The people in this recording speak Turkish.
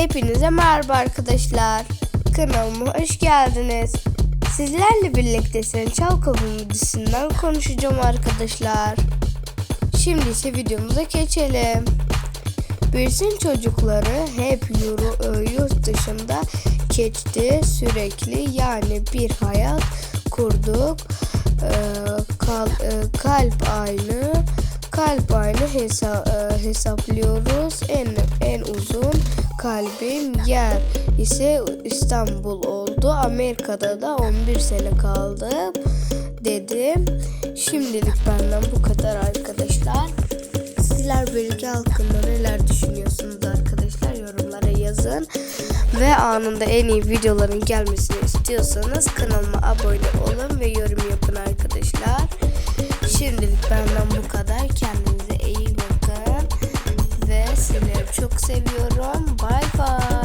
Hepinize merhaba arkadaşlar. Kanalıma hoş geldiniz. Sizlerle birlikte Sen Çal dizisinden konuşacağım arkadaşlar. Şimdi ise videomuza geçelim. Birsin çocukları hep yuru, e, yurt dışında geçti sürekli yani bir hayat kurduk. E, kal, e, kalp aynı kalp aynı hesa, e, hesaplıyoruz. En kalbim yer ise İstanbul oldu. Amerika'da da 11 sene kaldım dedim. Şimdilik benden bu kadar arkadaşlar. Sizler bilgi hakkında neler düşünüyorsunuz arkadaşlar yorumlara yazın. Ve anında en iyi videoların gelmesini istiyorsanız kanalıma abone olun ve çok seviyorum. Bay bay.